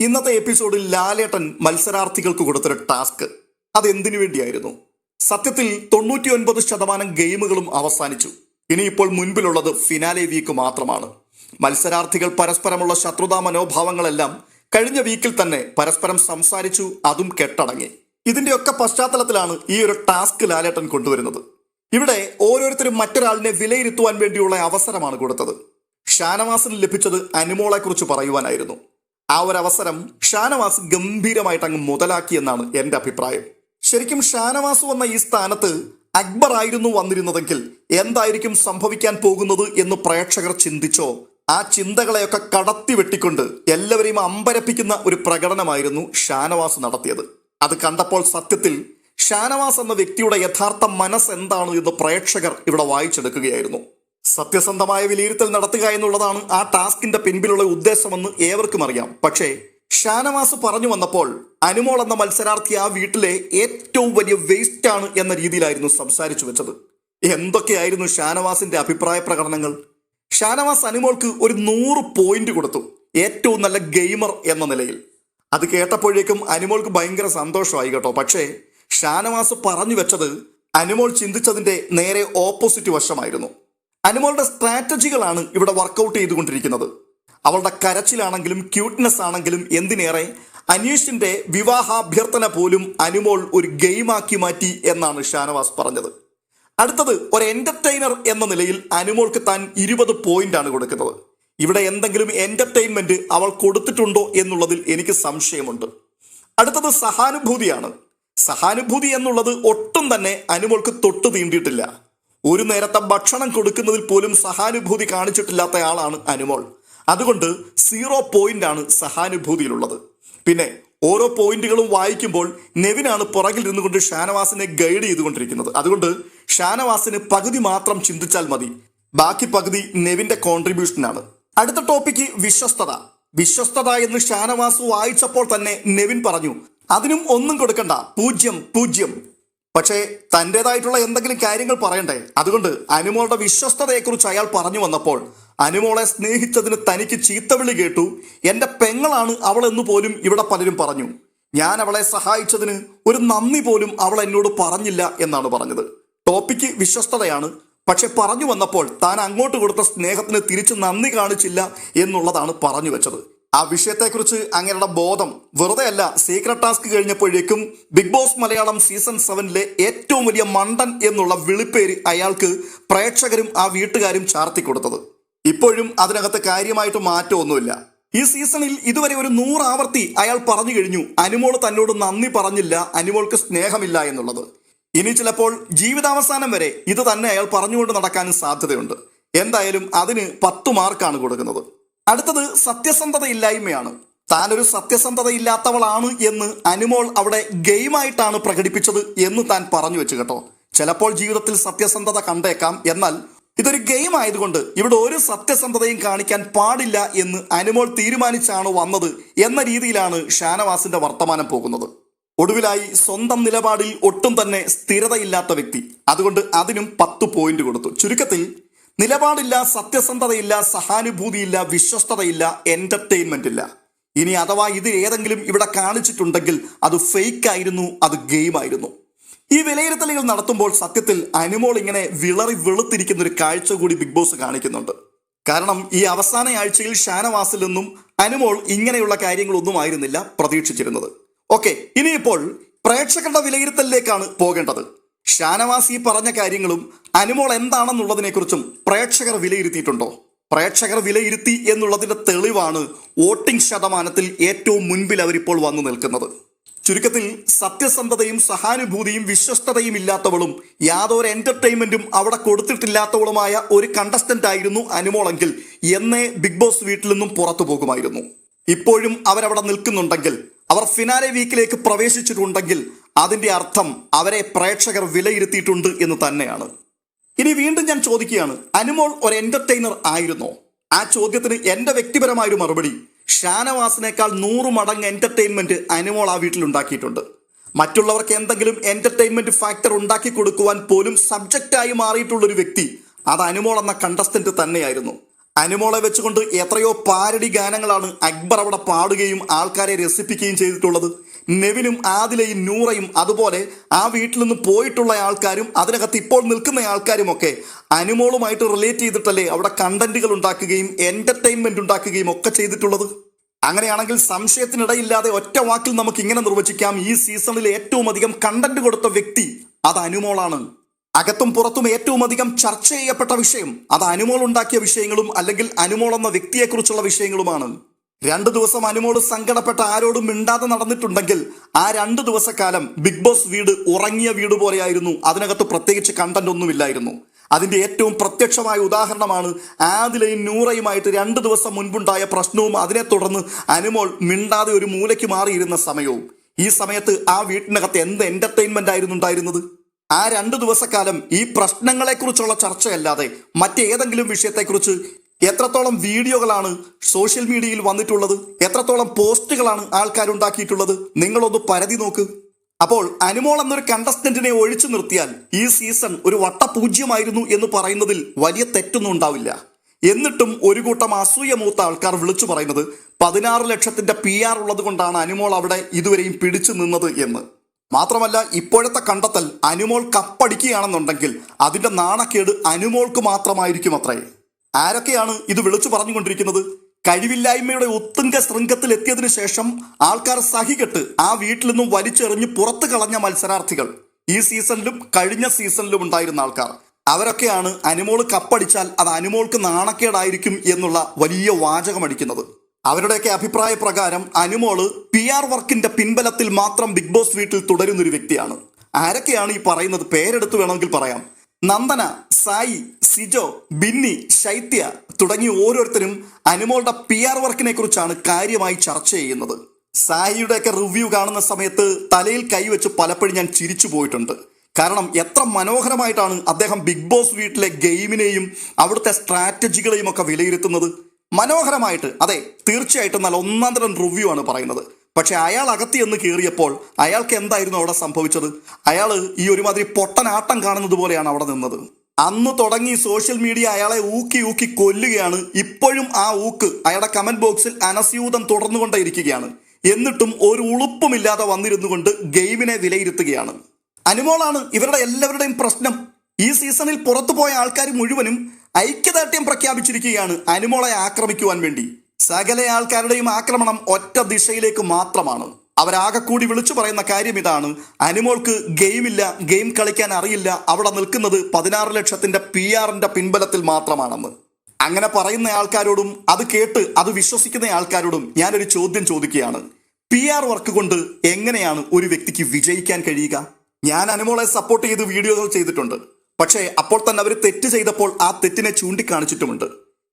ഇന്നത്തെ എപ്പിസോഡിൽ ലാലേട്ടൻ മത്സരാർത്ഥികൾക്ക് കൊടുത്തൊരു ടാസ്ക്. അതെന്തിനു വേണ്ടിയായിരുന്നു? സത്യത്തിൽ തൊണ്ണൂറ്റി ഒൻപത് ശതമാനം ഗെയിമുകളും അവസാനിച്ചു. ഇനിയിപ്പോൾ മുൻപിലുള്ളത് ഫിനാലെ വീക്ക് മാത്രമാണ്. മത്സരാർത്ഥികൾ പരസ്പരമുള്ള ശത്രുതാ മനോഭാവങ്ങളെല്ലാം കഴിഞ്ഞ വീക്കിൽ തന്നെ പരസ്പരം സംസാരിച്ചു അതും കെട്ടടങ്ങി. ഇതിന്റെയൊക്കെ പശ്ചാത്തലത്തിലാണ് ഈ ഒരു ടാസ്ക് ലാലേട്ടൻ കൊണ്ടുവരുന്നത്. ഇവിടെ ഓരോരുത്തരും മറ്റൊരാളിനെ വിലയിരുത്തുവാൻ വേണ്ടിയുള്ള അവസരമാണ് കൊടുത്തത്. ഷാനവാസിന് ലഭിച്ചത് അനുമോളെ കുറിച്ച് പറയുവാനായിരുന്നു. ആ ഒരു അവസരം ഷാനവാസ് ഗംഭീരമായിട്ട് അങ്ങ് മുതലാക്കിയെന്നാണ് എന്റെ അഭിപ്രായം. ശരിക്കും ഷാനവാസ് വന്ന ഈ സ്ഥാനത്ത് അക്ബർ ആയിരുന്നു വന്നിരുന്നതെങ്കിൽ എന്തായിരിക്കും സംഭവിക്കാൻ പോകുന്നത് എന്ന് പ്രേക്ഷകർ ചിന്തിച്ചോ? ആ ചിന്തകളെയൊക്കെ കടത്തി വെട്ടിക്കൊണ്ട് എല്ലാവരെയും അമ്പരപ്പിക്കുന്ന ഒരു പ്രകടനമായിരുന്നു ഷാനവാസ് നടത്തിയത്. അത് കണ്ടപ്പോൾ സത്യത്തിൽ ഷാനവാസ് എന്ന വ്യക്തിയുടെ യഥാർത്ഥ മനസ്സ് എന്താണ് എന്ന് പ്രേക്ഷകർ ഇവിടെ വായിച്ചെടുക്കുകയായിരുന്നു. സത്യസന്ധമായ വിലയിരുത്തൽ നടത്തുക എന്നുള്ളതാണ് ആ ടാസ്കിന്റെ പിൻപിലുള്ള ഉദ്ദേശമെന്ന് ഏവർക്കും അറിയാം. പക്ഷേ ഷാനവാസ് പറഞ്ഞു വന്നപ്പോൾ അനുമോൾ എന്ന മത്സരാർത്ഥി ആ വീട്ടിലെ ഏറ്റവും വലിയ വേസ്റ്റ് ആണ് എന്ന രീതിയിലായിരുന്നു സംസാരിച്ചു വെച്ചത്. എന്തൊക്കെയായിരുന്നു ഷാനവാസിന്റെ അഭിപ്രായ പ്രകടനങ്ങൾ? ഷാനവാസ് അനുമോൾക്ക് ഒരു നൂറ് പോയിന്റ് കൊടുത്തു. ഏറ്റവും നല്ല ഗെയിമർ എന്ന നിലയിൽ. അത് കേട്ടപ്പോഴേക്കും അനുമോൾക്ക് ഭയങ്കര സന്തോഷമായി കേട്ടോ. പക്ഷേ ഷാനവാസ് പറഞ്ഞു വെച്ചത് അനുമോൾ ചിന്തിച്ചതിന്റെ നേരെ ഓപ്പോസിറ്റ് വശമായിരുന്നു. അനുമോളുടെ സ്ട്രാറ്റജികളാണ് ഇവിടെ വർക്കൗട്ട് ചെയ്തുകൊണ്ടിരിക്കുന്നത്. അവളുടെ കരച്ചിലാണെങ്കിലും ക്യൂട്ട്നെസ് ആണെങ്കിലും എന്തിനേറെ? അനീഷിന്റെ വിവാഹാഭ്യർത്ഥന പോലും അനുമോൾ ഒരു ഗെയിമാക്കി മാറ്റി എന്നാണ് ഷാനവാസ് പറഞ്ഞത്. അടുത്തത് ഒരു എന്റർടൈനർ എന്ന നിലയിൽ അനുമോൾക്ക് താൻ ഇരുപത് ആണ് കൊടുക്കുന്നത്. ഇവിടെ എന്തെങ്കിലും എന്റർടൈൻമെന്റ് അവൾ കൊടുത്തിട്ടുണ്ടോ എന്നുള്ളതിൽ എനിക്ക് സംശയമുണ്ട്. അടുത്തത് സഹാനുഭൂതിയാണ്. സഹാനുഭൂതി എന്നുള്ളത് ഒട്ടും തന്നെ അനുമോൾക്ക് തൊട്ടു തീണ്ടിയിട്ടില്ല ഒരു നേരത്തെ ഭക്ഷണം കൊടുക്കുന്നതിൽ പോലും സഹാനുഭൂതി കാണിച്ചിട്ടില്ലാത്തയാളാണ് അനുമോൾ. അതുകൊണ്ട് സീറോ പോയിന്റ് ആണ് സഹാനുഭൂതിയിലുള്ളത്. പിന്നെ ഓരോ പോയിന്റുകളും വായിക്കുമ്പോൾ നെവിനാണ് പുറകിൽ ഇരുന്നുകൊണ്ട് ഷാനവാസിനെ ഗൈഡ് ചെയ്തുകൊണ്ടിരിക്കുന്നത്. അതുകൊണ്ട് ഷാനവാസിന് പകുതി മാത്രം ചിന്തിച്ചാൽ മതി. ബാക്കി പകുതി നെവിന്റെ കോൺട്രിബ്യൂഷനാണ്. അടുത്ത ടോപ്പിക്ക് വിശ്വസ്തത. വിശ്വസ്തത എന്ന് ഷാനവാസ് വായിച്ചപ്പോൾ തന്നെ നെവിൻ പറഞ്ഞു അതിനും ഒന്നും കൊടുക്കണ്ട. പൂജ്യം പൂജ്യം. പക്ഷേ തന്റെതായിട്ടുള്ള എന്തെങ്കിലും കാര്യങ്ങൾ പറയണ്ടേ? അതുകൊണ്ട് അനുമോളുടെ വിശ്വസ്തതയെക്കുറിച്ച് അയാൾ പറഞ്ഞു വന്നപ്പോൾ അനുമോളെ സ്നേഹിച്ചതിന് തനിക്ക് ചീത്തവിളി കേട്ടു. എന്റെ പെങ്ങളാണ് അവളെന്ന് പോലും ഇവിടെ പലരും പറഞ്ഞു. ഞാൻ അവളെ സഹായിച്ചതിന് ഒരു നന്ദി പോലും അവൾ എന്നോട് പറഞ്ഞില്ല എന്നാണ് പറഞ്ഞത്. ടോപ്പിക്ക് വിശ്വസ്തതയാണ്. പക്ഷെ പറഞ്ഞു വന്നപ്പോൾ താൻ അങ്ങോട്ട് കൊടുത്ത സ്നേഹത്തിന് തിരിച്ച് നന്ദി കാണിച്ചില്ല എന്നുള്ളതാണ് പറഞ്ഞു വെച്ചത്. ആ വിഷയത്തെക്കുറിച്ച് അങ്ങനെയുള്ള ബോധം വെറുതെ അല്ല സീക്രട്ട് ടാസ്ക് കഴിഞ്ഞപ്പോഴേക്കും ബിഗ് ബോസ് മലയാളം സീസൺ സെവനിലെ ഏറ്റവും വലിയ മണ്ടൻ എന്നുള്ള വിളിപ്പേര് അയാൾക്ക് പ്രേക്ഷകരും ആ വീട്ടുകാരും ചാർത്തി കൊടുത്തത്. ഇപ്പോഴും അതിനകത്ത് കാര്യമായിട്ട് മാറ്റമൊന്നുമില്ല. ഈ സീസണിൽ ഇതുവരെ ഒരു നൂറാവർത്തി അയാൾ പറഞ്ഞു കഴിഞ്ഞു. അനുമോൾ തന്നോട് നന്ദി പറഞ്ഞില്ല അനുമോൾക്ക് സ്നേഹമില്ല എന്നുള്ളത്. ഇനി ചിലപ്പോൾ ജീവിതാവസാനം വരെ ഇത് തന്നെ അയാൾ പറഞ്ഞുകൊണ്ട് നടക്കാനും സാധ്യതയുണ്ട്. എന്തായാലും അതിന് പത്ത് മാർക്കാണ് കൊടുക്കുന്നത്. അടുത്തത് സത്യസന്ധതയില്ലായ്മയാണ്. താനൊരു സത്യസന്ധതയില്ലാത്തവളാണ് എന്ന് അനുമോൾ അവിടെ ഗെയിമായിട്ടാണ് പ്രകടിപ്പിച്ചത് എന്ന് താൻ പറഞ്ഞു വെച്ചു കേട്ടോ. ചിലപ്പോൾ ജീവിതത്തിൽ സത്യസന്ധത കണ്ടേക്കാം. എന്നാൽ ഇതൊരു ഗെയിം ആയതുകൊണ്ട് ഇവിടെ ഒരു സത്യസന്ധതയും കാണിക്കാൻ പാടില്ല എന്ന് അനുമോൾ തീരുമാനിച്ചാണ് വന്നത് എന്ന രീതിയിലാണ് ഷാനവാസിന്റെ വർത്തമാനം പോകുന്നത്. ഒടുവിലായി സ്വന്തം നിലപാടിൽ ഒട്ടും തന്നെ സ്ഥിരതയില്ലാത്ത വ്യക്തി. അതുകൊണ്ട് അതിനും പത്ത് പോയിന്റ് കൊടുത്തു. ചുരുക്കത്തിൽ നിലപാടില്ല സത്യസന്ധതയില്ല സഹാനുഭൂതിയില്ല വിശ്വസ്തതയില്ല എന്റർടൈൻമെന്റ് ഇല്ല ഇനി അഥവാ ഇത് ഏതെങ്കിലും ഇവിടെ കാണിച്ചിട്ടുണ്ടെങ്കിൽ അത് ഫേക്ക് ആയിരുന്നു അത് ഗെയിം ആയിരുന്നു. ഈ വിലയിരുത്തലുകൾ നടത്തുമ്പോൾ സത്യത്തിൽ അനുമോൾ ഇങ്ങനെ വിളറി വെളുത്തിരിക്കുന്ന ഒരു കാഴ്ച കൂടി ബിഗ് ബോസ് കാണിക്കുന്നുണ്ട്. കാരണം ഈ അവസാന ആഴ്ചയിൽ ഷാനവാസിൽ നിന്നും അനുമോൾ ഇങ്ങനെയുള്ള കാര്യങ്ങളൊന്നും ആയിരുന്നില്ല പ്രതീക്ഷിച്ചിരുന്നത്. ഓക്കെ ഇനിയിപ്പോൾ പ്രേക്ഷകരുടെ വിലയിരുത്തലിലേക്കാണ് പോകേണ്ടത്. ഷാനവാസ് പറഞ്ഞ കാര്യങ്ങളും അനുമോൾ എന്താണെന്നുള്ളതിനെക്കുറിച്ചും പ്രേക്ഷകർ വിലയിരുത്തിയിട്ടുണ്ടോ? പ്രേക്ഷകർ വിലയിരുത്തി എന്നുള്ളതിന്റെ തെളിവാണ് വോട്ടിംഗ് ശതമാനത്തിൽ ഏറ്റവും മുൻപിൽ അവരിപ്പോൾ വന്നു നിൽക്കുന്നത്. ചുരുക്കത്തിൽ സത്യസന്ധതയും സഹാനുഭൂതിയും വിശ്വസ്തതയും ഇല്ലാത്തവളും യാതൊരു എന്റർടൈൻമെന്റും അവിടെ കൊടുത്തിട്ടില്ലാത്തവളുമായ ഒരു കണ്ടസ്റ്റന്റ് ആയിരുന്നു അനുമോളെങ്കിൽ എന്നേ ബിഗ് ബോസ് വീട്ടിൽ നിന്നും പുറത്തു പോകുമായിരുന്നു. ഇപ്പോഴും അവരവിടെ നിൽക്കുന്നുണ്ടെങ്കിൽ അവർ ഫിനാലെ വീക്കിലേക്ക് പ്രവേശിച്ചിട്ടുണ്ടെങ്കിൽ അതിന്റെ അർത്ഥം അവരെ പ്രേക്ഷകർ വിലയിരുത്തിയിട്ടുണ്ട് എന്ന് തന്നെയാണ്. ഇനി വീണ്ടും ഞാൻ ചോദിക്കുകയാണ് അനുമോൾ ഒരു എന്റർടൈനർ ആയിരുന്നോ? ആ ചോദ്യത്തിന് എന്റെ വ്യക്തിപരമായൊരു മറുപടി ഷാനവാസിനേക്കാൾ നൂറ് മടങ്ങ് എന്റർടൈൻമെന്റ് അനുമോൾ ആ വീട്ടിൽ ഉണ്ടാക്കിയിട്ടുണ്ട്. മറ്റുള്ളവർക്ക് എന്തെങ്കിലും എന്റർടൈൻമെന്റ് ഫാക്ടർ ഉണ്ടാക്കി കൊടുക്കുവാൻ പോലും സബ്ജക്റ്റായി മാറിയിട്ടുള്ളൊരു വ്യക്തി അത് അനുമോൾ എന്ന കണ്ടസ്റ്റന്റ് തന്നെയായിരുന്നു. അനുമോളെ വെച്ചുകൊണ്ട് എത്രയോ പാരടി ഗാനങ്ങളാണ് അക്ബർ അവിടെ പാടുകയും ആൾക്കാരെ രസിപ്പിക്കുകയും ചെയ്തിട്ടുള്ളത്. നെവിനും ആദിലയും നൂറയും അതുപോലെ ആ വീട്ടിൽ നിന്ന് പോയിട്ടുള്ള ആൾക്കാരും അതിനകത്ത് ഇപ്പോൾ നിൽക്കുന്ന ആൾക്കാരുമൊക്കെ അനുമോളുമായിട്ട് റിലേറ്റ് ചെയ്തിട്ടല്ലേ അവിടെ കണ്ടന്റുകൾ ഉണ്ടാക്കുകയും എന്റർടൈൻമെന്റ് ഉണ്ടാക്കുകയും ഒക്കെ ചെയ്തിട്ടുള്ളത്? അങ്ങനെയാണെങ്കിൽ സംശയത്തിനിടയില്ലാതെ ഒറ്റ വാക്കിൽ നമുക്ക് ഇങ്ങനെ നിർവചിക്കാം. ഈ സീസണിൽ ഏറ്റവും അധികം കണ്ടന്റ് കൊടുത്ത വ്യക്തി അത് അനുമോളാണ്. അകത്തും പുറത്തും ഏറ്റവും അധികം ചർച്ച ചെയ്യപ്പെട്ട വിഷയം അത് അനുമോൾ ഉണ്ടാക്കിയ വിഷയങ്ങളും അല്ലെങ്കിൽ അനുമോൾ എന്ന വ്യക്തിയെക്കുറിച്ചുള്ള വിഷയങ്ങളുമാണ്. രണ്ടു ദിവസം അനുമോട് സങ്കടപ്പെട്ട ആരോടും മിണ്ടാതെ നടന്നിട്ടുണ്ടെങ്കിൽ ആ രണ്ടു ദിവസക്കാലം ബിഗ് ബോസ് വീട് ഉറങ്ങിയ വീട് പോലെയായിരുന്നു. അതിനകത്ത് പ്രത്യേകിച്ച് കണ്ടന്റ് ഒന്നുമില്ലായിരുന്നു. അതിന്റെ ഏറ്റവും പ്രത്യക്ഷമായ ഉദാഹരണമാണ് ആദിലയും നൂറയുമായിട്ട് രണ്ട് ദിവസം മുൻപുണ്ടായ പ്രശ്നവും അതിനെ തുടർന്ന് അനുമോൾ മിണ്ടാതെ ഒരു മൂലയ്ക്ക് മാറിയിരുന്ന സമയവും. ഈ സമയത്ത് ആ വീട്ടിനകത്ത് എന്ത് എന്റർടൈൻമെന്റ് ആയിരുന്നു ഉണ്ടായിരുന്നത്? ആ രണ്ട് ദിവസക്കാലം ഈ പ്രശ്നങ്ങളെക്കുറിച്ചുള്ള ചർച്ചയല്ലാതെ മറ്റേതെങ്കിലും വിഷയത്തെക്കുറിച്ച് എത്രത്തോളം വീഡിയോകളാണ് സോഷ്യൽ മീഡിയയിൽ വന്നിട്ടുള്ളത്? എത്രത്തോളം പോസ്റ്റുകളാണ് ആൾക്കാരുണ്ടാക്കിയിട്ടുള്ളത്? നിങ്ങളൊന്ന് പരതി നോക്ക്. അപ്പോൾ അനുമോൾ എന്നൊരു കണ്ടസ്റ്റന്റിനെ ഒഴിച്ചു നിർത്തിയാൽ ഈ സീസൺ ഒരു വട്ടപൂജ്യമായിരുന്നു എന്ന് പറയുന്നതിൽ വലിയ തെറ്റൊന്നും ഉണ്ടാവില്ല. എന്നിട്ടും ഒരു കൂട്ടം അസൂയ മൂത്ത ആൾക്കാർ വിളിച്ചു പറയുന്നത് പതിനാറ് ലക്ഷത്തിന്റെ പി ആർ ഉള്ളത് കൊണ്ടാണ് അനുമോൾ അവിടെ ഇതുവരെയും പിടിച്ചു നിന്നത് എന്ന്. മാത്രമല്ല ഇപ്പോഴത്തെ കണ്ടെത്തൽ അനുമോൾ കപ്പടിക്കുകയാണെന്നുണ്ടെങ്കിൽ അതിന്റെ നാണക്കേട് അനുമോൾക്ക് മാത്രമായിരിക്കും അത്രേ. ആരൊക്കെയാണ് ഇത് വിളിച്ചു പറഞ്ഞുകൊണ്ടിരിക്കുന്നത്? കഴിവില്ലായ്മയുടെ ഉത്തുംഗ ശൃംഖത്തിൽ എത്തിയതിനു ശേഷം ആൾക്കാർ സഹികെട്ട് ആ വീട്ടിൽ നിന്നും വലിച്ചെറിഞ്ഞ് പുറത്തു കളഞ്ഞ മത്സരാർത്ഥികൾ. ഈ സീസണിലും കഴിഞ്ഞ സീസണിലും ഉണ്ടായിരുന്ന ആൾക്കാർ. അവരൊക്കെയാണ് അനുമോൾ കപ്പടിച്ചാൽ അത് അനുമോൾക്ക് നാണക്കേടായിരിക്കും എന്നുള്ള വലിയ വാചകമടിക്കുന്നത് അവരുടെയൊക്കെ അഭിപ്രായ പ്രകാരം അനുമോൾ പി ആർ വർക്കിന്റെ പിൻബലത്തിൽ മാത്രം ബിഗ് ബോസ് വീട്ടിൽ തുടരുന്നൊരു വ്യക്തിയാണ്. ആരൊക്കെയാണ് ഈ പറയുന്നത്? പേരെടുത്ത് വേണമെങ്കിൽ പറയാം. നന്ദന. സായി സിജോ ബിന്നി ശൈത്യ തുടങ്ങി ഓരോരുത്തരും അനുമോളുടെ പി ആർ വർക്കിനെ കുറിച്ചാണ് കാര്യമായി ചർച്ച ചെയ്യുന്നത്. സായിയുടെ സായിയുടെയൊക്കെ റിവ്യൂ കാണുന്ന സമയത്ത് തലയിൽ കൈവച്ച് പലപ്പോഴും ഞാൻ ചിരിച്ചു പോയിട്ടുണ്ട്. കാരണം എത്ര മനോഹരമായിട്ടാണ് അദ്ദേഹം ബിഗ് ബോസ് വീട്ടിലെ ഗെയിമിനെയും അവിടുത്തെ സ്ട്രാറ്റജികളെയും ഒക്കെ വിലയിരുത്തുന്നത്. മനോഹരമായിട്ട് അതെ തീർച്ചയായിട്ടും നല്ല ഒന്നാം തരം റിവ്യൂ ആണ് പറയുന്നത്. പക്ഷെ അയാൾ അകത്തി എന്ന് കയറിയപ്പോൾ അയാൾക്ക് എന്തായിരുന്നു അവിടെ സംഭവിച്ചത്? അയാൾ ഈ ഒരുമാതിരി പൊട്ടനാട്ടം കാണുന്നത് പോലെയാണ് അവിടെ നിന്നത്. അന്ന് തുടങ്ങി സോഷ്യൽ മീഡിയ അയാളെ ഊക്കി ഊക്കി കൊല്ലുകയാണ്. ഇപ്പോഴും ആ ഊക്ക് അയാളുടെ കമന്റ് ബോക്സിൽ അനസ്യൂതം തുടർന്നുകൊണ്ടേയിരിക്കുകയാണ്. എന്നിട്ടും ഒരു ഉളുപ്പുമില്ലാതെ വന്നിരുന്നു കൊണ്ട് ഗെയിമിനെ വിലയിരുത്തുകയാണ്. അനുമോളാണ് ഇവരുടെ എല്ലാവരുടെയും പ്രശ്നം. ഈ സീസണിൽ പുറത്തു പോയ ആൾക്കാർ മുഴുവനും ഐക്യദാർഢ്യം പ്രഖ്യാപിച്ചിരിക്കുകയാണ് അനുമോളെ ആക്രമിക്കുവാൻ വേണ്ടി. സകല ആൾക്കാരുടെയും ആക്രമണം ഒറ്റ ദിശയിലേക്ക് മാത്രമാണ്. അവരാകെ കൂടി വിളിച്ചു പറയുന്ന കാര്യം ഇതാണ്. അനുമോൾക്ക് ഗെയിമില്ല ഗെയിം കളിക്കാൻ അറിയില്ല. അവിടെ നിൽക്കുന്നത് പതിനാറ് ലക്ഷത്തിന്റെ പി ആറിന്റെ പിൻബലത്തിൽ മാത്രമാണെന്ന്. അങ്ങനെ പറയുന്ന ആൾക്കാരോടും അത് കേട്ട് അത് വിശ്വസിക്കുന്ന ആൾക്കാരോടും ഞാനൊരു ചോദ്യം ചോദിക്കുകയാണ്. പി ആർ വർക്ക് കൊണ്ട് എങ്ങനെയാണ് ഒരു വ്യക്തിക്ക് വിജയിക്കാൻ കഴിയുക? ഞാൻ അനുമോളെ സപ്പോർട്ട് ചെയ്ത് വീഡിയോകൾ ചെയ്തിട്ടുണ്ട്. പക്ഷേ അപ്പോൾ തന്നെ അവർ തെറ്റ് ചെയ്തപ്പോൾ ആ തെറ്റിനെ ചൂണ്ടിക്കാണിച്ചിട്ടുമുണ്ട്.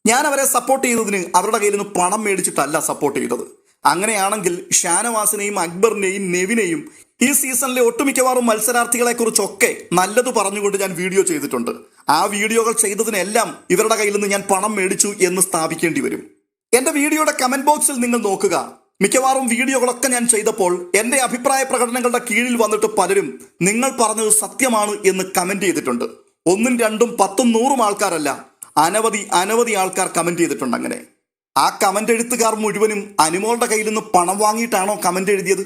ഞാൻ അവരെ സപ്പോർട്ട് ചെയ്തതിന് അവരുടെ കയ്യിൽ നിന്ന് പണം മേടിച്ചിട്ടല്ല സപ്പോർട്ട് ചെയ്തത്. അങ്ങനെയാണെങ്കിൽ ഷാനവാസിനെയും അക്ബറിനെയും നെവിനെയും ഈ സീസണിലെ ഒട്ടുമിക്കവാറും മത്സരാർത്ഥികളെ കുറിച്ചൊക്കെ നല്ലത് പറഞ്ഞുകൊണ്ട് ഞാൻ വീഡിയോ ചെയ്തിട്ടുണ്ട്. ആ വീഡിയോകൾ ചെയ്തതിനെല്ലാം ഇവരുടെ കയ്യിൽ നിന്ന് ഞാൻ പണം മേടിച്ചു എന്ന് സ്ഥാപിക്കേണ്ടി വരും. എന്റെ വീഡിയോയുടെ കമന്റ് ബോക്സിൽ നിങ്ങൾ നോക്കുക. മിക്കവാറും വീഡിയോകളൊക്കെ ഞാൻ ചെയ്തപ്പോൾ എന്റെ അഭിപ്രായ പ്രകടനങ്ങളുടെ കീഴിൽ വന്നിട്ട് പലരും നിങ്ങൾ പറഞ്ഞത് സത്യമാണ് എന്ന് കമന്റ് ചെയ്തിട്ടുണ്ട്. ഒന്നും രണ്ടും പത്തും നൂറും ആൾക്കാരല്ല അനവധി അനവധി ആൾക്കാർ കമന്റ് ചെയ്തിട്ടുണ്ട് അങ്ങനെ. ആ കമന്റ് എഴുത്തുകാർ മുഴുവനും അനുമോളുടെ കയ്യിൽ നിന്ന് പണം വാങ്ങിയിട്ടാണോ കമന്റ് എഴുതിയത്?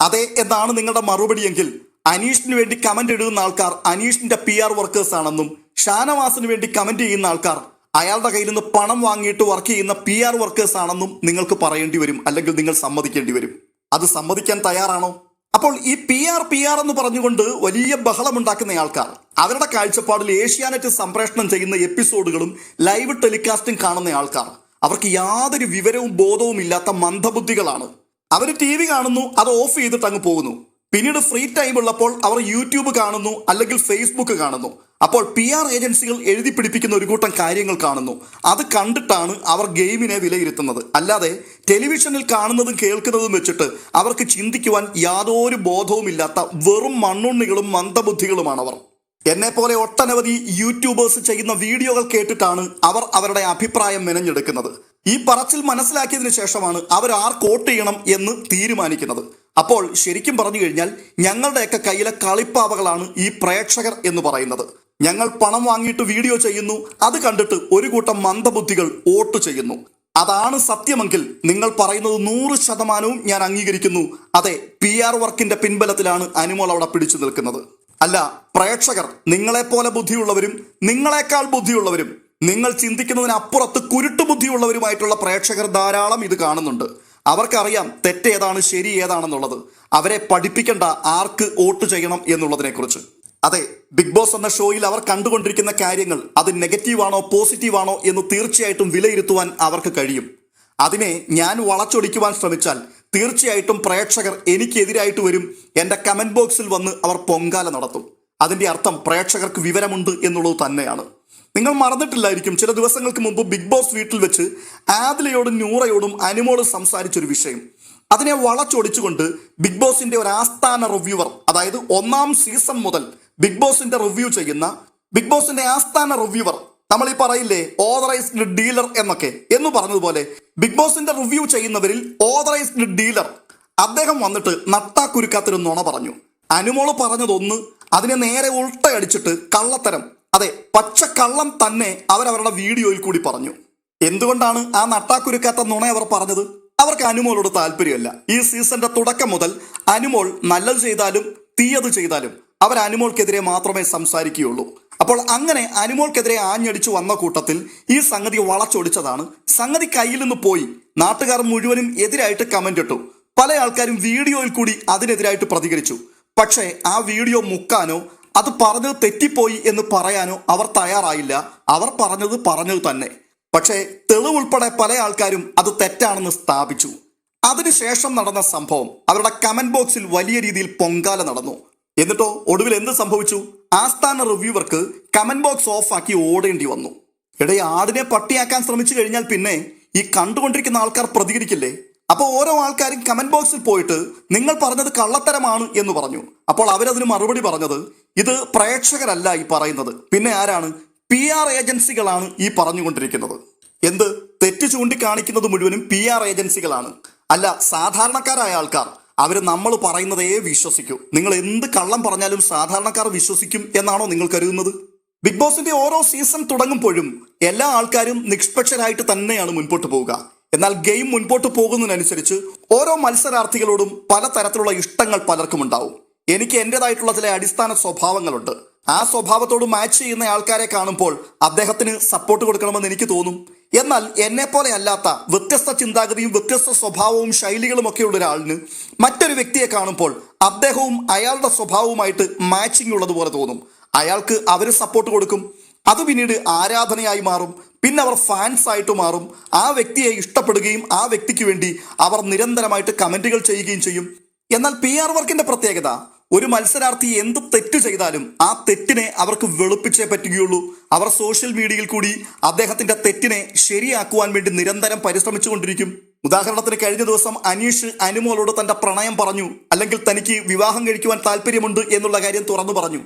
അതെ എന്നാണ് നിങ്ങളുടെ മറുപടിയെങ്കിൽ അനീഷിന് വേണ്ടി കമന്റ് എഴുതുന്ന ആൾക്കാർ അനീഷിന്റെ പി ആർ വർക്കേഴ്സ് ആണെന്നും ഷാനവാസിന് വേണ്ടി കമന്റ് ചെയ്യുന്ന ആൾക്കാർ അയാളുടെ കയ്യിൽ നിന്ന് പണം വാങ്ങിയിട്ട് വർക്ക് ചെയ്യുന്ന പി ആർ വർക്കേഴ്സ് ആണെന്നും നിങ്ങൾക്ക് പറയേണ്ടി വരും അല്ലെങ്കിൽ നിങ്ങൾ സമ്മതിക്കേണ്ടി വരും. അത് സമ്മതിക്കാൻ തയ്യാറാണോ? അപ്പോൾ ഈ പി ആർ പി ആർ എന്ന് പറഞ്ഞുകൊണ്ട് വലിയ ബഹളമുണ്ടാക്കുന്ന ആൾക്കാർ അവരുടെ കാഴ്ചപ്പാടിൽ ഏഷ്യാനെറ്റ് സംപ്രേഷണം ചെയ്യുന്ന എപ്പിസോഡുകളും ലൈവ് ടെലികാസ്റ്റും കാണുന്ന ആൾക്കാർ അവർക്ക് യാതൊരു വിവരവും ബോധവും ഇല്ലാത്ത മന്ദബുദ്ധികളാണ്. അവർ ടി വി കാണുന്നു അത് ഓഫ് ചെയ്തിട്ട് അങ്ങ് പോകുന്നു. പിന്നീട് ഫ്രീ ടൈം ഉള്ളപ്പോൾ അവർ യൂട്യൂബ് കാണുന്നു അല്ലെങ്കിൽ ഫേസ്ബുക്ക് കാണുന്നു. അപ്പോൾ പി ആർ ഏജൻസികൾ എഴുതി പിടിപ്പിക്കുന്ന ഒരു കൂട്ടം കാര്യങ്ങൾ കാണുന്നു. അത് കണ്ടിട്ടാണ് അവർ ഗെയിമിനെ വിലയിരുത്തുന്നത്. അല്ലാതെ ടെലിവിഷനിൽ കാണുന്നതും കേൾക്കുന്നതും വെച്ചിട്ട് അവർക്ക് ചിന്തിക്കുവാൻ യാതൊരു ബോധവുമില്ലാത്ത വെറും മണ്ണുണ്ണികളും മന്ദബുദ്ധികളുമാണ് അവർ എന്നെ പോലെ ഒട്ടനവധി യൂട്യൂബേഴ്സ് ചെയ്യുന്ന വീഡിയോകൾ കേട്ടിട്ടാണ് അവർ അവരുടെ അഭിപ്രായം മെനഞ്ഞെടുക്കുന്നത്. ഈ പറച്ചിൽ മനസ്സിലാക്കിയതിനു ശേഷമാണ് അവർ ആർ കോട്ട് ചെയ്യണം എന്ന് തീരുമാനിക്കുന്നത്. അപ്പോൾ ശരിക്കും പറഞ്ഞു കഴിഞ്ഞാൽ ഞങ്ങളുടെയൊക്കെ കയ്യിലെ കളിപ്പാവകളാണ് ഈ പ്രേക്ഷകർ എന്ന് പറയുന്നത്. ഞങ്ങൾ പണം വാങ്ങിയിട്ട് വീഡിയോ ചെയ്യുന്നു അത് കണ്ടിട്ട് ഒരു കൂട്ടം മന്ദബുദ്ധികൾ വോട്ട് ചെയ്യുന്നു. അതാണ് സത്യമെങ്കിൽ നിങ്ങൾ പറയുന്നത് നൂറ് ശതമാനവും ഞാൻ അംഗീകരിക്കുന്നു. അതെ പി ആർ വർക്കിന്റെ പിൻബലത്തിലാണ് അനുമോൾ അവിടെ പിടിച്ചു നിൽക്കുന്നത്. അല്ല പ്രേക്ഷകർ നിങ്ങളെപ്പോലെ ബുദ്ധിയുള്ളവരും നിങ്ങളെക്കാൾ ബുദ്ധിയുള്ളവരും നിങ്ങൾ ചിന്തിക്കുന്നതിനപ്പുറത്ത് കുരുട്ടു ബുദ്ധിയുള്ളവരുമായിട്ടുള്ള പ്രേക്ഷകർ ധാരാളം ഇത് കാണുന്നുണ്ട്. അവർക്കറിയാം തെറ്റേതാണ് ശരി ഏതാണെന്നുള്ളത്. അവരെ പഠിപ്പിക്കേണ്ട ആർക്ക് വോട്ട് ചെയ്യണം എന്നുള്ളതിനെ കുറിച്ച് അതെ ബിഗ് ബോസ് എന്ന ഷോയിൽ അവർ കണ്ടുകൊണ്ടിരിക്കുന്ന കാര്യങ്ങൾ അത് നെഗറ്റീവാണോ പോസിറ്റീവാണോ എന്ന് തീർച്ചയായിട്ടും വിലയിരുത്തുവാൻ അവർക്ക് കഴിയും. അതിനെ ഞാൻ വളച്ചൊടിക്കുവാൻ ശ്രമിച്ചാൽ തീർച്ചയായിട്ടും പ്രേക്ഷകർ എനിക്കെതിരായിട്ട് വരും. എന്റെ കമന്റ് ബോക്സിൽ വന്ന് അവർ പൊങ്കാല നടത്തും. അതിന്റെ അർത്ഥം പ്രേക്ഷകർക്ക് വിവരമുണ്ട് എന്നുള്ളത് തന്നെയാണ്. നിങ്ങൾ മറന്നിട്ടില്ലായിരിക്കും ചില ദിവസങ്ങൾക്ക് മുമ്പ് ബിഗ് ബോസ് വീട്ടിൽ വെച്ച് ആദിലയോടും നൂറയോടും അനുമോളും സംസാരിച്ചൊരു വിഷയം. അതിനെ വളച്ചൊടിച്ചുകൊണ്ട് ബിഗ് ബോസിന്റെ ഒരു ആസ്ഥാന റിവ്യൂവർ അതായത് ഒന്നാം സീസൺ മുതൽ ബിഗ് ബോസിന്റെ റിവ്യൂ ചെയ്യുന്ന ബിഗ് ബോസിന്റെ ആസ്ഥാന റിവ്യൂവർ നമ്മൾ ഈ പറയില്ലേ ഓതറൈസ്ഡ് ഡീലർ എന്നൊക്കെ. എന്ന് പറഞ്ഞതുപോലെ ബിഗ് ബോസിന്റെ റിവ്യൂ ചെയ്യുന്നവരിൽ ഓതറൈസ്ഡ് ഡീലർ അദ്ദേഹം വന്നിട്ട് നട്ടാക്കുരുക്കാത്തൊരു നുണ പറഞ്ഞു. അനുമോൾ പറഞ്ഞതൊന്ന് അതിനെ നേരെ ഉൾട്ടയടിച്ചിട്ട് കള്ളത്തരം. അതെ പച്ച കള്ളം തന്നെ അവരവരുടെ വീഡിയോയിൽ കൂടി പറഞ്ഞു. എന്തുകൊണ്ടാണ് ആ നട്ടാക്കുരുക്കാത്ത നുണ അവർ പറഞ്ഞത്? അവർക്ക് അനുമോളോട് താല്പര്യമല്ല. ഈ സീസന്റെ തുടക്കം മുതൽ അനുമോൾ നല്ലത് ചെയ്താലും തീയത് ചെയ്താലും അവർ അനുമോൾക്കെതിരെ മാത്രമേ സംസാരിക്കുകയുള്ളൂ. അപ്പോൾ അങ്ങനെ അനുമോൾക്കെതിരെ ആഞ്ഞടിച്ചു വന്ന കൂട്ടത്തിൽ ഈ സംഗതി വളച്ചൊടിച്ചതാണ്. സംഗതി കയ്യിൽ നിന്ന് പോയി. നാട്ടുകാർ മുഴുവനും എതിരായിട്ട് കമന്റ് ഇട്ടു. പല ആൾക്കാരും വീഡിയോയിൽ കൂടി അതിനെതിരായിട്ട് പ്രതികരിച്ചു. പക്ഷേ ആ വീഡിയോ മുക്കാനോ അത് പറഞ്ഞത് തെറ്റിപ്പോയി എന്ന് പറയാനോ അവർ തയ്യാറായില്ല. അവർ പറഞ്ഞത് പറഞ്ഞത് തന്നെ. പക്ഷേ തെളിവുൾപ്പെടെ പല ആൾക്കാരും അത് തെറ്റാണെന്ന് സ്ഥാപിച്ചു. അതിനുശേഷം നടന്ന സംഭവം അവരുടെ കമന്റ് ബോക്സിൽ വലിയ രീതിയിൽ പൊങ്കാല നടന്നു. എന്നിട്ടോ ഒടുവിൽ എന്ത് സംഭവിച്ചു? ആസ്ഥാന റിവ്യൂവർക്ക് കമന്റ് ബോക്സ് ഓഫ് ആക്കി ഓടേണ്ടി വന്നു. എടേ ആടിനെ പട്ടിയാക്കാൻ ശ്രമിച്ചു കഴിഞ്ഞാൽ പിന്നെ ഈ കണ്ടുകൊണ്ടിരിക്കുന്ന ആൾക്കാർ പ്രതികരിക്കില്ലേ? അപ്പോൾ ഓരോ ആൾക്കാരും കമന്റ് ബോക്സിൽ പോയിട്ട് നിങ്ങൾ പറഞ്ഞത് കള്ളത്തരമാണ് എന്ന് പറഞ്ഞു. അപ്പോൾ അവരതിന് മറുപടി പറഞ്ഞത് ഇത് പ്രേക്ഷകരല്ല ഈ പറയുന്നത്. പിന്നെ ആരാണ്? പി ആർ ഏജൻസികളാണ് ഈ പറഞ്ഞുകൊണ്ടിരിക്കുന്നത്. എന്ത്? തെറ്റ് ചൂണ്ടിക്കാണിക്കുന്നത് മുഴുവനും പി ആർ ഏജൻസികളാണ്. അല്ല സാധാരണക്കാരായ ആൾക്കാർ. അവർ നമ്മൾ പറയുന്നതേ വിശ്വസിക്കൂ. നിങ്ങൾ എന്ത് കള്ളം പറഞ്ഞാലും സാധാരണക്കാർ വിശ്വസിക്കും എന്നാണോ നിങ്ങൾ കരുതുന്നത്? ബിഗ് ബോസിന്റെ ഓരോ സീസൺ തുടങ്ങുമ്പോഴും എല്ലാ ആൾക്കാരും നിഷ്പക്ഷരായിട്ട് തന്നെയാണ് മുൻപോട്ട് പോവുക. എന്നാൽ ഗെയിം മുൻപോട്ട് പോകുന്നതിനനുസരിച്ച് ഓരോ മത്സരാർത്ഥികളോടും പലതരത്തിലുള്ള ഇഷ്ടങ്ങൾ പലർക്കും ഉണ്ടാവും എനിക്ക് എന്റേതായിട്ടുള്ള ചില അടിസ്ഥാന സ്വഭാവങ്ങളുണ്ട്. ആ സ്വഭാവത്തോട് മാച്ച് ചെയ്യുന്ന ആൾക്കാരെ കാണുമ്പോൾ അദ്ദേഹത്തിന് സപ്പോർട്ട് കൊടുക്കണമെന്ന് എനിക്ക് തോന്നും. എന്നാൽ എന്നെ പോലെ അല്ലാത്ത വ്യത്യസ്ത ചിന്താഗതിയും വ്യത്യസ്ത സ്വഭാവവും ശൈലികളും ഒക്കെയുള്ള ഒരാളിന് മറ്റൊരു വ്യക്തിയെ കാണുമ്പോൾ അദ്ദേഹവും അയാളുടെ സ്വഭാവവുമായിട്ട് മാച്ചിങ് ഉള്ളതുപോലെ തോന്നും. അയാൾക്ക് അവർ സപ്പോർട്ട് കൊടുക്കും. അത് പിന്നീട് ആരാധനയായി മാറും. പിന്നെ അവർ ഫാൻസ് ആയിട്ട് മാറും. ആ വ്യക്തിയെ ഇഷ്ടപ്പെടുകയും ആ വ്യക്തിക്ക് വേണ്ടി അവർ നിരന്തരമായിട്ട് കമന്റുകൾ ചെയ്യുകയും ചെയ്യും. എന്നാൽ പി ആർ വർക്കിന്റെ പ്രത്യേകത ഒരു മത്സരാർത്ഥി എന്ത് തെറ്റ് ചെയ്താലും ആ തെറ്റിനെ അവർക്ക് വെളുപ്പിച്ചേ പറ്റുകയുള്ളൂ. അവർ സോഷ്യൽ മീഡിയയിൽ കൂടി അദ്ദേഹത്തിന്റെ തെറ്റിനെ ശരിയാക്കുവാൻ വേണ്ടി നിരന്തരം പരിശ്രമിച്ചുകൊണ്ടിരിക്കും. ഉദാഹരണത്തിന് കഴിഞ്ഞ ദിവസം അനീഷ് അനുമോളോട് തന്റെ പ്രണയം പറഞ്ഞു അല്ലെങ്കിൽ തനിക്ക് വിവാഹം കഴിക്കുവാൻ താല്പര്യമുണ്ട് എന്നുള്ള കാര്യം തുറന്നു പറഞ്ഞു.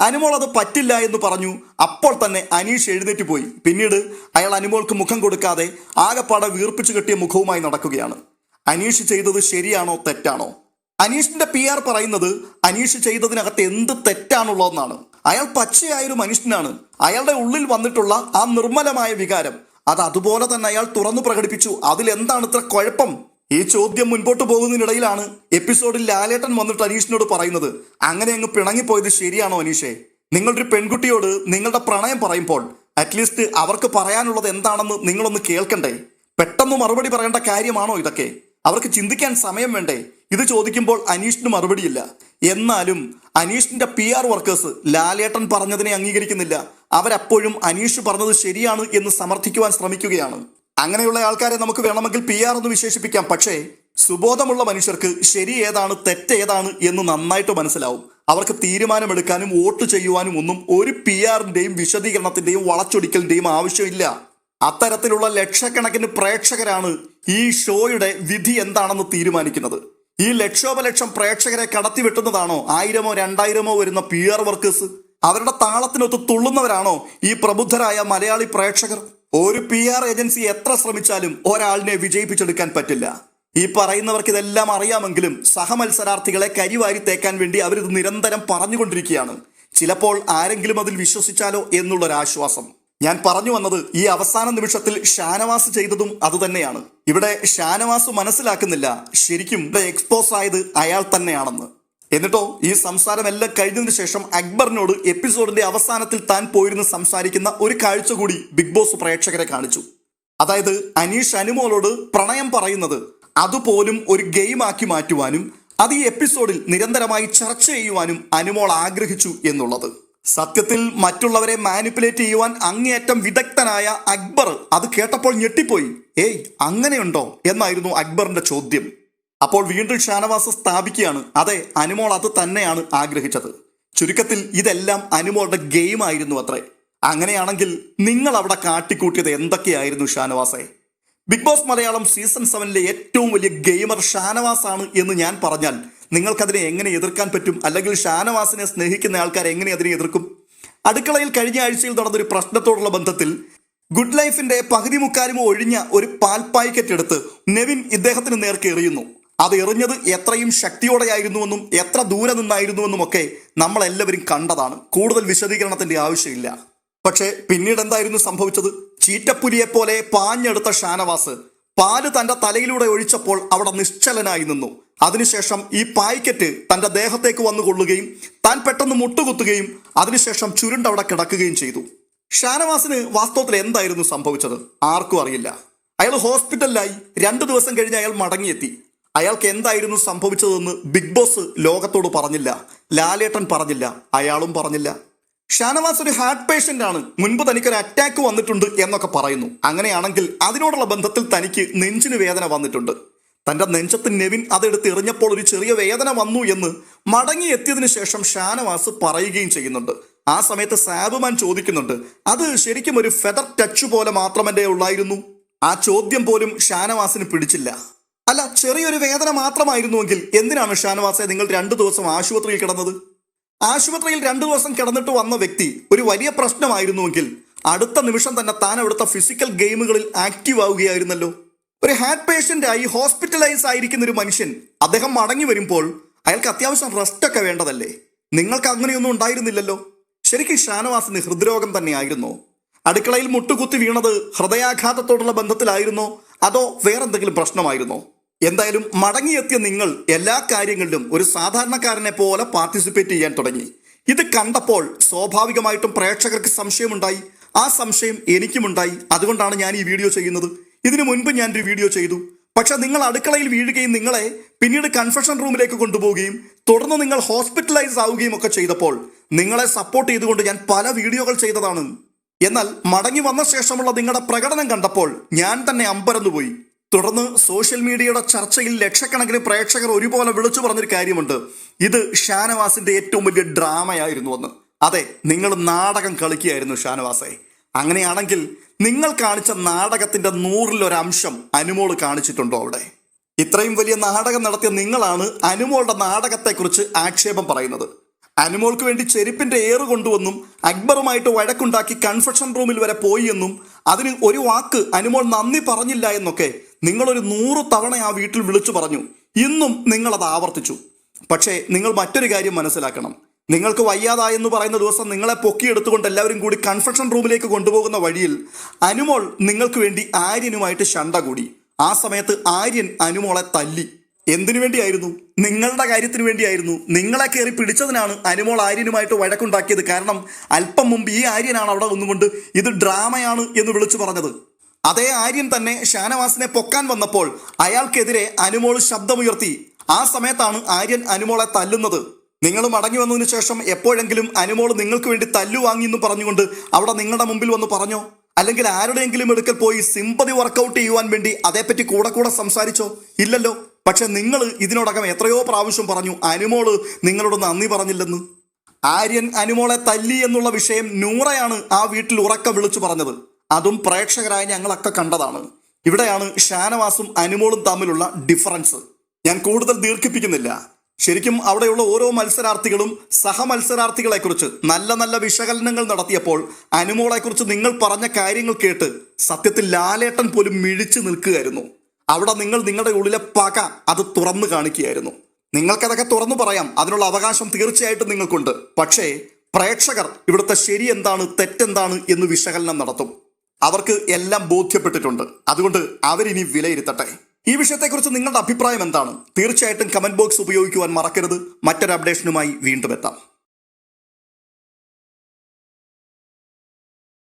അനുമോൾ അത് പറ്റില്ല എന്ന് പറഞ്ഞു. അപ്പോൾ തന്നെ അനീഷ് എഴുന്നേറ്റ് പോയി. പിന്നീട് അയാൾ അനുമോൾക്ക് മുഖം കൊടുക്കാതെ ആകെപ്പാടെ വീർപ്പിച്ചു കെട്ടിയ മുഖവുമായി നടക്കുകയാണ്. അനീഷ് ചെയ്തത് ശരിയാണോ തെറ്റാണോ? അനീഷിന്റെ പി ആർ പറയുന്നത് അനീഷ് ചെയ്തതിനകത്ത് എന്ത് തെറ്റാണുള്ളതെന്നാണ്. അയാൾ പച്ചയായൊരു മനുഷ്യനാണ്. അയാളുടെ ഉള്ളിൽ വന്നിട്ടുള്ള ആ നിർമ്മലമായ വികാരം അത് അതുപോലെ തന്നെ അയാൾ തുറന്നു പ്രകടിപ്പിച്ചു. അതിൽ എന്താണ് ഇത്ര കുഴപ്പം? ഈ ചോദ്യം മുൻപോട്ട് പോകുന്നതിനിടയിലാണ് എപ്പിസോഡിൽ ലാലേട്ടൻ വന്നിട്ട് അനീഷിനോട് പറയുന്നത്. അങ്ങനെ അങ്ങ് പിണങ്ങിപ്പോയത് ശരിയാണോ അനീഷേ? നിങ്ങളൊരു പെൺകുട്ടിയോട് നിങ്ങളുടെ പ്രണയം പറയുമ്പോൾ അറ്റ്ലീസ്റ്റ് അവർക്ക് പറയാനുള്ളത് എന്താണെന്ന് നിങ്ങളൊന്ന് കേൾക്കണ്ടേ? പെട്ടെന്ന് മറുപടി പറയേണ്ട കാര്യമാണോ ഇതൊക്കെ? അവർക്ക് ചിന്തിക്കാൻ സമയം വേണ്ടേ? ഇത് ചോദിക്കുമ്പോൾ അനീഷിന് മറുപടിയില്ല. എന്നാലും അനീഷിന്റെ പി ആർ വർക്കേഴ്സ് ലാലേട്ടൻ പറഞ്ഞതിനെ അംഗീകരിക്കുന്നില്ല. അവരപ്പോഴും അനീഷ് പറഞ്ഞത് ശരിയാണ് എന്ന് സമർത്ഥിക്കുവാൻ ശ്രമിക്കുകയാണ്. അങ്ങനെയുള്ള ആൾക്കാരെ നമുക്ക് വേണമെങ്കിൽ പി ആർ എന്ന് വിശേഷിപ്പിക്കാം. പക്ഷേ സുബോധമുള്ള മനുഷ്യർക്ക് ശരി ഏതാണ് തെറ്റ് ഏതാണ് എന്ന് നന്നായിട്ട് മനസ്സിലാവും. അവർക്ക് തീരുമാനമെടുക്കാനും വോട്ട് ചെയ്യുവാനും ഒന്നും ഒരു പി ആറിന്റെയും വിശദീകരണത്തിന്റെയും വളച്ചൊടിക്കലിന്റെയും ആവശ്യമില്ല. അത്തരത്തിലുള്ള ലക്ഷക്കണക്കിന് പ്രേക്ഷകരാണ് ഈ ഷോയുടെ വിധി എന്താണെന്ന് തീരുമാനിക്കുന്നത്. ഈ ലക്ഷോപലക്ഷം പ്രേക്ഷകരെ കടത്തിവെട്ടുന്നതാണോ ആയിരമോ രണ്ടായിരമോ വരുന്ന പി ആർ വർക്കേഴ്സ്? അവരുടെ താളത്തിനൊത്ത് തുള്ളുന്നവരാണോ ഈ പ്രബുദ്ധരായ മലയാളി പ്രേക്ഷകർ? ഒരു പി ആർ ഏജൻസി എത്ര ശ്രമിച്ചാലും ഒരാളിനെ വിജയിപ്പിച്ചെടുക്കാൻ പറ്റില്ല. ഈ പറയുന്നവർക്ക് ഇതെല്ലാം അറിയാമെങ്കിലും സഹമത്സരാർത്ഥികളെ കരിവാരി തേക്കാൻ വേണ്ടി അവരിത് നിരന്തരം പറഞ്ഞുകൊണ്ടിരിക്കുകയാണ്. ചിലപ്പോൾ ആരെങ്കിലും അതിൽ വിശ്വസിച്ചാലോ എന്നുള്ളൊരാശ്വാസം. ഞാൻ പറഞ്ഞു വന്നത് ഈ അവസാന നിമിഷത്തിൽ ഷാനവാസ് ചെയ്തതും അതുതന്നെയാണ് ഇവിടെ ഷാനവാസ് മനസ്സിലാക്കുന്നില്ല ശരിക്കും ഇവിടെ എക്സ്പോസ് ആയത് അയാൾ തന്നെയാണെന്ന്. എന്നിട്ടോ ഈ സംസാരമെല്ലാം കഴിഞ്ഞതിന് ശേഷം അക്ബറിനോട് എപ്പിസോഡിന്റെ അവസാനത്തിൽ താൻ പോയിരുന്ന് സംസാരിക്കുന്ന ഒരു കാഴ്ച കൂടി ബിഗ് ബോസ് പ്രേക്ഷകരെ കാണിച്ചു. അതായത് അനീഷ് അനുമോളോട് പ്രണയം പറയുന്നത് അതുപോലും ഒരു ഗെയിമാക്കി മാറ്റുവാനും അത് ഈ എപ്പിസോഡിൽ നിരന്തരമായി ചർച്ച ചെയ്യുവാനും അനുമോൾ ആഗ്രഹിച്ചു എന്നുള്ളത്. സത്യത്തിൽ മറ്റുള്ളവരെ മാനിപ്പുലേറ്റ് ചെയ്യുവാൻ അങ്ങേയറ്റം വിദഗ്ധനായ അക്ബർ അത് കേട്ടപ്പോൾ ഞെട്ടിപ്പോയി. ഏയ് അങ്ങനെയുണ്ടോ? എന്നായിരുന്നു അക്ബറിന്റെ ചോദ്യം. അപ്പോൾ വീണ്ടും ഷാനവാസ് സ്ഥാപിക്കുകയാണ്. അതെ അനുമോൾ അത് തന്നെയാണ് ആഗ്രഹിച്ചത്. ചുരുക്കത്തിൽ ഇതെല്ലാം അനുമോളുടെ ഗെയിം ആയിരുന്നു അത്രേ. അങ്ങനെയാണെങ്കിൽ നിങ്ങൾ അവിടെ കാട്ടിക്കൂട്ടിയത് എന്തൊക്കെയായിരുന്നു ഷാനവാസെ? ബിഗ് ബോസ് മലയാളം സീസൺ സെവനിലെ ഏറ്റവും വലിയ ഗെയിമർ ഷാനവാസ് ആണ് എന്ന് ഞാൻ പറഞ്ഞാൽ നിങ്ങൾക്കതിനെ എങ്ങനെ എതിർക്കാൻ പറ്റും? അല്ലെങ്കിൽ ഷാനവാസിനെ സ്നേഹിക്കുന്ന ആൾക്കാർ എങ്ങനെ അതിനെ എതിർക്കും? അടുക്കളയിൽ കഴിഞ്ഞ ആഴ്ചയിൽ നടന്നൊരു പ്രശ്നത്തോടുള്ള ബന്ധത്തിൽ ഗുഡ് ലൈഫിന്റെ പകുതി മുക്കാലും ഒഴിഞ്ഞ ഒരു പാൽ പാക്കറ്റ് എടുത്ത് നെവിൻ ഇദ്ദേഹത്തിന് നേർക്ക് എറിയുന്നു. അത് എറിഞ്ഞത് എത്രയും ശക്തിയോടെയായിരുന്നുവെന്നും എത്ര ദൂരെ നിന്നായിരുന്നുവെന്നും ഒക്കെ നമ്മളെല്ലാവരും കണ്ടതാണ്. കൂടുതൽ വിശദീകരണത്തിന്റെ ആവശ്യമില്ല. പക്ഷേ പിന്നീട് എന്തായിരുന്നു സംഭവിച്ചത്? ചീറ്റപ്പുലിയെ പോലെ പാഞ്ഞെടുത്ത ഷാനവാസ് പാൽ തന്റെ തലയിലൂടെ ഒഴിച്ചപ്പോൾ അവിടെ നിശ്ചലനായി നിന്നു. അതിനുശേഷം ഈ പായ്ക്കറ്റ് തന്റെ ദേഹത്തേക്ക് വന്നു കൊള്ളുകയും താൻ പെട്ടെന്ന് മുട്ടുകുത്തുകയും അതിനുശേഷം ചുരുണ്ടവിടെ കിടക്കുകയും ചെയ്തു. ഷാനവാസിന് വാസ്തവത്തിൽ എന്തായിരുന്നു സംഭവിച്ചത്? ആർക്കും അറിയില്ല. അയാൾ ഹോസ്പിറ്റലിലായി രണ്ടു ദിവസം കഴിഞ്ഞ് അയാൾ മടങ്ങിയെത്തി. അയാൾക്ക് എന്തായിരുന്നു സംഭവിച്ചതെന്ന് ബിഗ് ബോസ് ലോകത്തോട് പറഞ്ഞില്ല. ലാലേട്ടൻ പറഞ്ഞില്ല. അയാളും പറഞ്ഞില്ല. ഷാനവാസ് ഒരു ഹാർട്ട് പേഷ്യന്റ് ആണ്. മുൻപ് തനിക്കൊരു അറ്റാക്ക് വന്നിട്ടുണ്ട് എന്നൊക്കെ പറയുന്നു. അങ്ങനെയാണെങ്കിൽ അതിനോടുള്ള ബന്ധത്തിൽ തനിക്ക് നെഞ്ചിന് വേദന വന്നിട്ടുണ്ട്. തന്റെ നെഞ്ചത്ത് നെവിൻ അതെടുത്ത് എറിഞ്ഞപ്പോൾ ഒരു ചെറിയ വേദന വന്നു എന്ന് മടങ്ങി എത്തിയതിനു ശേഷം ഷാനവാസ് പറയുകയും ചെയ്യുന്നുണ്ട്. ആ സമയത്ത് സാബുമാൻ ചോദിക്കുന്നുണ്ട് അത് ശരിക്കും ഒരു ഫെദർ ടച്ച് പോലെ മാത്രമല്ലേ ഉള്ളായിരുന്നു? ആ ചോദ്യം പോലും ഷാനവാസിന് പിടിച്ചില്ല. അല്ല ചെറിയൊരു വേദന മാത്രമായിരുന്നുവെങ്കിൽ എന്തിനാണ് ഷാനവാസെ നിങ്ങൾ രണ്ടു ദിവസം ആശുപത്രിയിൽ കിടന്നത്? ആശുപത്രിയിൽ രണ്ടു ദിവസം കിടന്നിട്ട് വന്ന വ്യക്തി ഒരു വലിയ പ്രശ്നമായിരുന്നുവെങ്കിൽ അടുത്ത നിമിഷം തന്നെ താൻ അവിടുത്തെ ഫിസിക്കൽ ഗെയിമുകളിൽ ആക്റ്റീവ് ആവുകയായിരുന്നല്ലോ. ഒരു ഹാർട്ട് പേഷ്യന്റ് ആയി ഹോസ്പിറ്റലൈസ് ആയിരിക്കുന്ന ഒരു മനുഷ്യൻ അദ്ദേഹം മടങ്ങി വരുമ്പോൾ അയാൾക്ക് അത്യാവശ്യം റെസ്റ്റ് ഒക്കെ വേണ്ടതല്ലേ? നിങ്ങൾക്ക് അങ്ങനെയൊന്നും ഉണ്ടായിരുന്നില്ലല്ലോ? ശരിക്കും ഷാനവാസിന് ഹൃദ്രോഗം തന്നെയായിരുന്നോ. അടുക്കളയിൽ മുട്ടുകുത്തി വീണത് ഹൃദയാഘാതത്തോടുള്ള ബന്ധത്തിലായിരുന്നോ? അതോ വേറെന്തെങ്കിലും പ്രശ്നമായിരുന്നോ? എന്തായാലും മടങ്ങിയെത്തിയ നിങ്ങൾ എല്ലാ കാര്യങ്ങളിലും ഒരു സാധാരണക്കാരനെ പോലെ പാർട്ടിസിപ്പേറ്റ് ചെയ്യാൻ തുടങ്ങി. ഇത് കണ്ടപ്പോൾ സ്വാഭാവികമായിട്ടും പ്രേക്ഷകർക്ക് സംശയമുണ്ടായി. ആ സംശയം എനിക്കുമുണ്ടായി. അതുകൊണ്ടാണ് ഞാൻ ഈ വീഡിയോ ചെയ്യുന്നത്. ഇതിനു മുൻപ് ഞാനൊരു വീഡിയോ ചെയ്തു. പക്ഷെ നിങ്ങൾ അടുക്കളയിൽ വീഴുകയും നിങ്ങളെ പിന്നീട് കൺഫെഷൻ റൂമിലേക്ക് കൊണ്ടുപോവുകയും തുടർന്ന് നിങ്ങൾ ഹോസ്പിറ്റലൈസ് ആവുകയും ഒക്കെ ചെയ്തപ്പോൾ നിങ്ങളെ സപ്പോർട്ട് ചെയ്തുകൊണ്ട് ഞാൻ പല വീഡിയോകൾ ചെയ്തതാണ്. എന്നാൽ മടങ്ങി വന്ന ശേഷമുള്ള നിങ്ങളുടെ പ്രകടനം കണ്ടപ്പോൾ ഞാൻ തന്നെ അമ്പരന്നുപോയി തുടർന്ന് സോഷ്യൽ മീഡിയയുടെ ചർച്ചയിൽ ലക്ഷക്കണക്കിന് പ്രേക്ഷകർ ഒരുപോലെ വിളിച്ചു പറഞ്ഞൊരു കാര്യമുണ്ട്. ഇത് ഷാനവാസിന്റെ ഏറ്റവും വലിയ ഡ്രാമയായിരുന്നു എന്ന്. അതെ നിങ്ങൾ നാടകം കളിക്കുകയായിരുന്നു ഷാനവാസെ. അങ്ങനെയാണെങ്കിൽ നിങ്ങൾ കാണിച്ച നാടകത്തിന്റെ നൂറിലൊരംശം അനുമോൾ കാണിച്ചിട്ടുണ്ടോ അവിടെ? ഇത്രയും വലിയ നാടകം നടത്തിയ നിങ്ങളാണ് അനുമോളുടെ നാടകത്തെക്കുറിച്ച് ആക്ഷേപം പറയുന്നത്. അനുമോൾക്ക് വേണ്ടി ചെരുപ്പിന്റെ ഏറ് കൊണ്ടുവന്നും അക്ബറുമായിട്ട് വഴക്കുണ്ടാക്കി കൺഫെക്ഷൻ റൂമിൽ വരെ പോയി എന്നും അതിന് ഒരു വാക്ക് അനുമോൾ നന്ദി പറഞ്ഞില്ല എന്നൊക്കെ നിങ്ങളൊരു നൂറ് തവണ ആ വീട്ടിൽ വിളിച്ചു പറഞ്ഞു. ഇന്നും നിങ്ങളത് ആവർത്തിച്ചു. പക്ഷേ നിങ്ങൾ മറ്റൊരു കാര്യം മനസ്സിലാക്കണം. നിങ്ങൾക്ക് വയ്യാതായെന്ന് പറയുന്ന ദിവസം നിങ്ങളെ പൊക്കിയെടുത്തുകൊണ്ട് എല്ലാവരും കൂടി കൺഫെഷൻ റൂമിലേക്ക് കൊണ്ടുപോകുന്ന വഴിയിൽ അനുമോൾ നിങ്ങൾക്ക് വേണ്ടി ആര്യനുമായിട്ട് ശണ്ട കൂടി. ആ സമയത്ത് ആര്യൻ അനുമോളെ തല്ലി. എന്തിനു വേണ്ടിയായിരുന്നു? നിങ്ങളുടെ കാര്യത്തിന് വേണ്ടിയായിരുന്നു. നിങ്ങളെ കയറി പിടിച്ചതിനാണ് അനുമോൾ ആര്യനുമായിട്ട് വഴക്കുണ്ടാക്കിയത്. കാരണം അല്പം മുമ്പ് ഈ ആര്യനാണ് അവിടെ ഒന്നുകൊണ്ട് ഇത് ഡ്രാമയാണ് എന്ന് വിളിച്ചു പറഞ്ഞത്. അതേ ആര്യൻ തന്നെ ഷാനവാസിനെ പൊക്കാൻ വന്നപ്പോൾ അയാൾക്കെതിരെ അനുമോൾ ശബ്ദമുയർത്തി. ആ സമയത്താണ് ആര്യൻ അനുമോളെ തല്ലുന്നത്. നിങ്ങൾ മടങ്ങി വന്നതിന് ശേഷം എപ്പോഴെങ്കിലും അനുമോൾ നിങ്ങൾക്ക് വേണ്ടി തല്ലു വാങ്ങി എന്ന് പറഞ്ഞുകൊണ്ട് അവിടെ നിങ്ങളുടെ മുമ്പിൽ വന്ന് പറഞ്ഞോ? അല്ലെങ്കിൽ ആരുടെയെങ്കിലും എടുക്കൽ പോയി സിമ്പതി വർക്കൗട്ട് ചെയ്യുവാൻ വേണ്ടി അതേപ്പറ്റി കൂടെ കൂടെ സംസാരിച്ചോ? ഇല്ലല്ലോ. പക്ഷെ നിങ്ങൾ ഇതിനോടകം എത്രയോ പ്രാവശ്യം പറഞ്ഞു അനുമോൾ നിങ്ങളോട് നന്ദി പറഞ്ഞില്ലെന്ന്. ആര്യൻ അനുമോളെ തല്ലി എന്നുള്ള വിഷയം നൂറയാണ് ആ വീട്ടിൽ ഉറക്കം വിളിച്ചു പറഞ്ഞത്. അതും പ്രേക്ഷകരായ ഞങ്ങളൊക്കെ കണ്ടതാണ്. ഇവിടെയാണ് ഷാനവാസും അനുമോളും തമ്മിലുള്ള ഡിഫറൻസ് ഞാൻ കൂടുതൽ ദീർഘിപ്പിക്കുന്നില്ല. ശരിക്കും അവിടെയുള്ള ഓരോ മത്സരാർത്ഥികളും സഹമത്സരാർത്ഥികളെക്കുറിച്ച് നല്ല നല്ല വിശകലനങ്ങൾ നടത്തിയപ്പോൾ അനുമോളെക്കുറിച്ച് നിങ്ങൾ പറഞ്ഞ കാര്യങ്ങൾ കേട്ട് സത്യത്തിൽ ലാലേട്ടൻ പോലും മിഴിച്ചു നിൽക്കുകയായിരുന്നു. അവിടെ നിങ്ങൾ നിങ്ങളുടെ ഉള്ളിലെ പക അത് തുറന്നു കാണിക്കുകയായിരുന്നു. നിങ്ങൾക്കതൊക്കെ തുറന്നു പറയാം. അതിനുള്ള അവകാശം തീർച്ചയായിട്ടും നിങ്ങൾക്കുണ്ട്. പക്ഷേ പ്രേക്ഷകർ ഇവിടുത്തെ ശരി എന്താണ് തെറ്റെന്താണ് എന്ന് വിശകലനം നടത്തും. അവർക്ക് എല്ലാം ബോധ്യപ്പെട്ടിട്ടുണ്ട്. അതുകൊണ്ട് അവരിനി വിലയിരുത്തട്ടെ. ഈ വിഷയത്തെക്കുറിച്ച് നിങ്ങളുടെ അഭിപ്രായം എന്താണ്? തീർച്ചയായിട്ടും കമന്റ് ബോക്സ് ഉപയോഗിക്കുവാൻ മറക്കരുത്. മറ്റൊരു അപ്ഡേഷനുമായി വീണ്ടും എത്താം.